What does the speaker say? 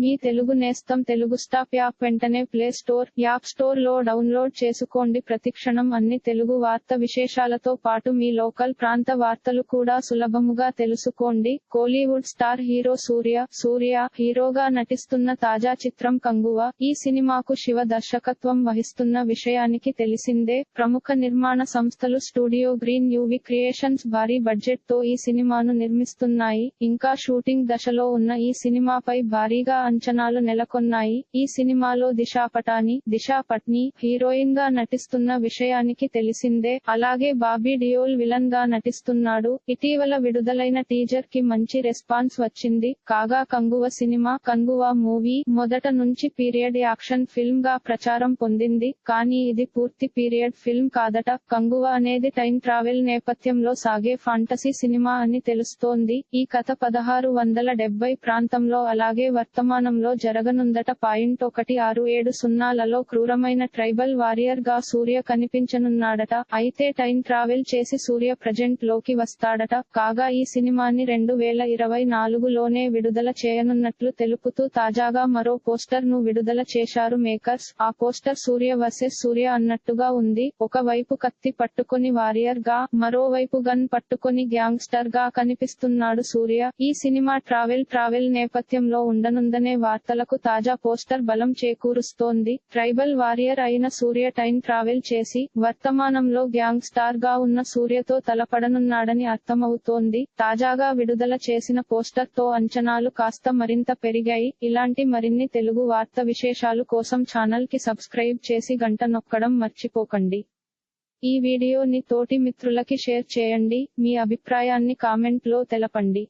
మీ తెలుగు నేస్తం Telugu stop app వెంటనే play store app స్టోర్లో డౌన్లోడ్ చేసుకోండి. ప్రతిక్షణం అన్ని తెలుగు వార్త విశేషాలతో పాటు మీ లోకల్ ప్రాంత వార్తలు కూడా సులభముగా తెలుసుకోండి. కోలీవుడ్ స్టార్ హీరో సూర్య సూర్య హీరోగా నటిస్తున్న తాజా చిత్రం కంగువ. ఈ సినిమాకు శివ దర్శకత్వం వహిస్తున్న విషయానికి తెలిసిందే. ప్రముఖ నిర్మాణ సంస్థలు స్టూడియో గ్రీన్ యూవి క్రియేషన్స్ భారీ బడ్జెట్తో ఈ సినిమాను నిర్మిస్తున్నాయి. ఇంకా షూటింగ్ దశలో ఉన్న ఈ సినిమాపై భారీగా అంచనాలు నెలకొన్నాయి. ఈ సినిమాలో దిశా పటాని దిశా పట్ని హీరోయిన్గా నటిస్తున్న విషయానికి తెలిసిందే. అలాగే బాబీ డియోల్ విలన్గా నటిస్తున్నాడు. ఇటీవల విడుదలైన టీజర్కి మంచి రెస్పాన్స్ వచ్చింది. కాగా కంగువ సినిమా కంగువ మూవీ మొదట నుంచి పీరియడ్ యాక్షన్ ఫిల్మ్గా ప్రచారం పొందింది. కానీ ఇది పూర్తి పీరియడ్ ఫిల్మ్ కాదట. కంగువ అనేది టైం ట్రావెల్ నేపథ్యంలో సాగే ఫాంటసీ సినిమా అని తెలుస్తోంది. ఈ కథ పదహారు వందల డెబ్బై ప్రాంతంలో అలాగే వర్తమానంలో జరగనుందట. పాయింట్ ఒకటి ఆరు ఏడు సున్నాలలో క్రూరమైన ట్రైబల్ వారియర్గా సూర్య కనిపించనున్నాడట. అయితే టైం ట్రావెల్ చేసి సూర్య ప్రజెంట్లోకి వస్తాడట. కాగా ఈ సినిమాని రెండు వేల ఇరవై నాలుగులోనే విడుదల చేయనున్నట్లు తెలుపుతూ తాజాగా మరో పోస్టర్ను విడుదల చేశారు మేకర్స్. ఆ పోస్టర్ సూర్య వర్సెస్ సూర్య అన్నట్టుగా ఉంది. ఒక వైపు కత్తి పట్టుకొని వారియర్గా మరోవైపు గన్ పట్టుకొని గ్యాంగ్స్టర్గా కనిపిస్తున్నాడు సూర్య. ఈ సినిమా ట్రావెల్ ట్రావెల్ నేపథ్యంలో ఉండనుందని వార్తలకు తాజా పోస్టర్ బలం చేకూరుస్తోంది. ట్రైబల్ వారియర్ అయిన సూర్య టైం ట్రావెల్ చేసి వర్తమానంలో గ్యాంగ్ స్టార్గా ఉన్న సూర్యతో తలపడనున్నాడని అర్థమవుతోంది. తాజాగా విడుదల చేసిన పోస్టర్తో అంచనాలు కాస్త మరింత పెరిగాయి. ఇలాంటి మరిన్ని తెలుగు వార్త విశేషాలు కోసం ఛానల్కి సబ్స్క్రైబ్ చేసి గంట నొక్కడం మర్చిపోకండి. ఈ వీడియోని తోటి మిత్రులకి షేర్ చేయండి. మీ అభిప్రాయాన్ని కామెంట్లో తెలపండి.